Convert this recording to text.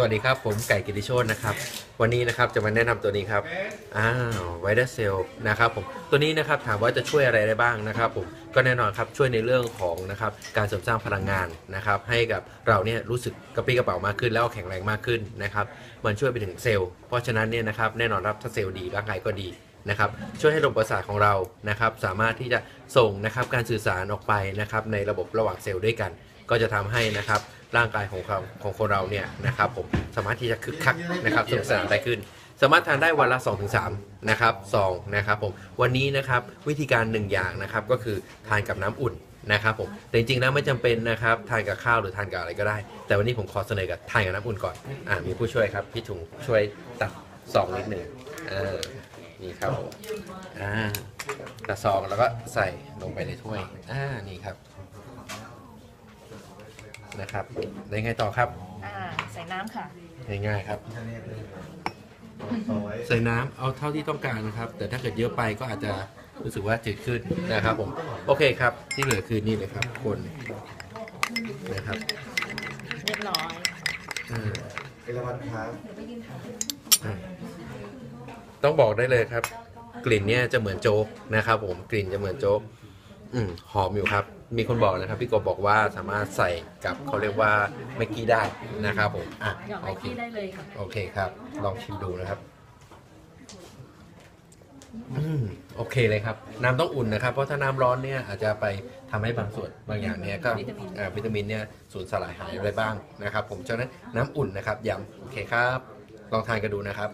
สวัสดีครับ ผมไก่กิติโชตนะครับ วันนี้นะครับจะมาแนะนำตัวนี้ครับอ้าวไวดัสเซลนะครับผมตัวนี้นะครับถามว่าจะช่วยอะไรได้บ้างนะครับผมก็แน่นอนครับช่วยในเรื่องของนะครับการเสริมสร้างพลังงานนะครับให้กับเราเนี่ยรู้สึกกระปรี้กระเป๋ามากขึ้นแล้วก็แข็งแรงมากขึ้นนะครับมันช่วยไปถึงเซลล์เพราะฉะนั้นเนี่ยนะครับแน่นอนครับถ้าเซลล์ดีร่างกายก็ดีนะครับช่วยให้ระบบประสาทของเรานะครับสามารถที่จะส่งนะครับการสื่อสารออกไปนะครับในระบบระหว่างเซลล์ด้วยกัน ก็จะทำให้นะครับร่างกายของเราของคนเราเนี่ยนะครับผมสามารถที่จะคึกคักนะครับสนุกสนานได้ขึ้น สามารถทานได้วันละ 2-3นะครับซองนะครับผมวันนี้นะครับวิธีการหนึ่งอย่างนะครับก็คือทานกับน้ำอุ่นนะครับผมแต่จริงๆแล้วไม่จำเป็นนะครับทานกับข้าวหรือทานกับอะไรก็ได้ แต่วันนี้ผมขอเสนอกับทานกับน้ำอุ่นก่อนอ่ามีผู้ช่วยครับพี่ถุงช่วยตักซองนิดหนึ่งเออนี่ครับผมอ่าตักซองแล้วก็ใส่ลงไปในถ้วยอ่านี่ครับ นะครับแล้วยังไงต่อครับอ่าใส่น้ำค่ะ ง่ายๆครับ ใส่น้ำเอาเท่าที่ต้องการนะครับ แต่ถ้าเกิดเยอะไปก็อาจจะรู้สึกว่าจืดขึ้นนะครับผมโอเคครับ ที่เหลือคือนี่เลยครับ คนนะครับเรียบร้อย อ่าเอราวันครับอ่าต้องบอกได้เลยครับ กลิ่นเนี่ยจะเหมือนโจ๊กนะครับ ผมกลิ่นจะเหมือนโจ๊ก อืมหอมอยู่ครับ มีคนบอกนะครับ พี่กบบอกว่าสามารถใส่กับเขาเรียกว่าเมกกี้ได้นะครับผมอะหยอดโอไว้เคที่ได้เลยค่ะ โอเคครับ ลองชิมดูนะครับอืมโอเคเลยครับ น้ำต้องอุ่นนะครับ เพราะถ้าน้ำร้อนเนี่ยอาจจะไปทำให้บางส่วนบางอย่างเนี่ยก็วิตามิน อ่าวิตามินเนี่ยสูญสลายหายไปบ้างนะครับ ผมฉะนั้นน้ำอุ่นนะครับย้ำโอเคครับ ลองทานกันดูนะครับ